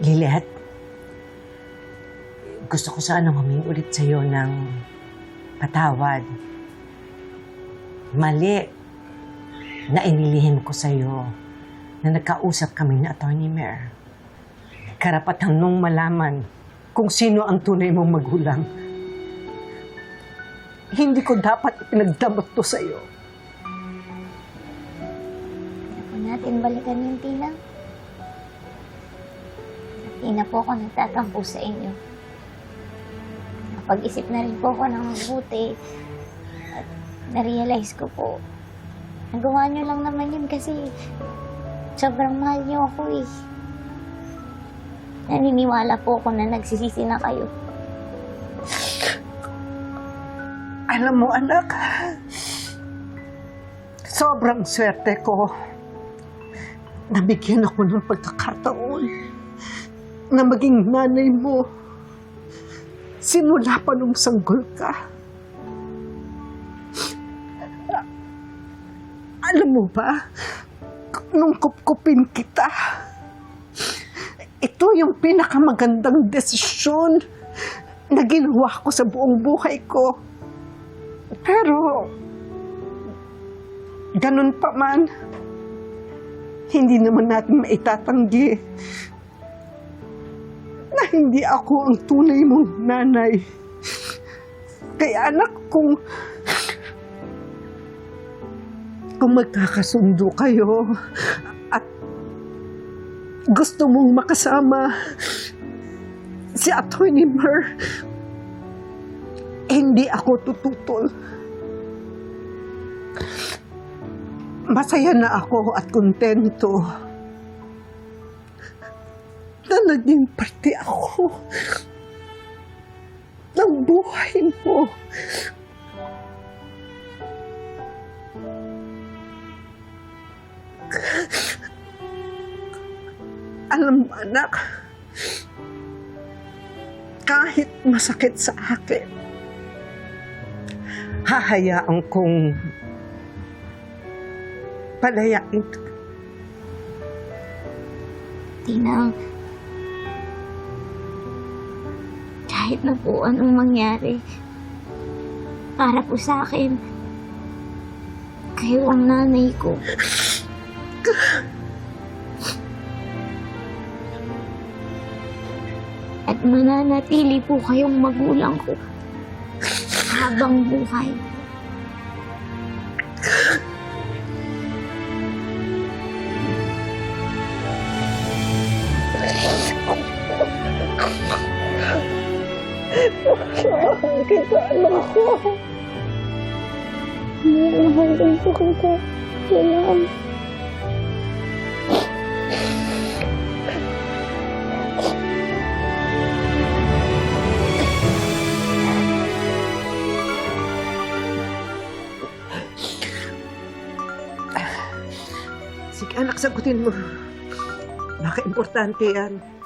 Lilet, gusto ko sana humingi ulit sa'yo ng patawad. Mali na inilihim ko sa'yo na nagkausap kami ni Attorney Mayor. Karapatan nung malaman kung sino ang tunay mong magulang. Hindi ko dapat ipinagdamot to sa'yo. Huwag natin balikan yung Tina. Hindi na po ako nagtatampo sa inyo. Napag-isip na rin po ako ng mabuti. At na-realize ko po, nagawa niyo lang naman yun kasi sobrang mahal niyo ako eh. Naniniwala po ako na nagsisisi na kayo. Alam mo, anak, sobrang swerte ko. Nabigyan ako ng pagkakataon na maging nanay mo. Simula pa nung sanggol ka. Alam mo ba, nung kupkupin kita, ito yung pinakamagandang desisyon na ginawa ko sa buong buhay ko. Pero, ganun pa man, hindi naman natin maitatanggi hindi ako ang tunay mong nanay. Kaya anak, kung kung magkakasundo kayo at gusto mong makasama si Attorney Mer, hindi ako tututol. Masaya na ako at kontento naging parte ako ng buhay mo. Alam mo, anak, kahit masakit sa akin, hahayaan kong palayain ka. Tinang, kahit na po anong mangyari, para po sa akin, kayo ang nanay ko. At mananatili po kayong magulang ko habang buhay. Kita anak ko. Mahal po kita. Kailangan. Sige anak, sagutin mo. Baka importante yan.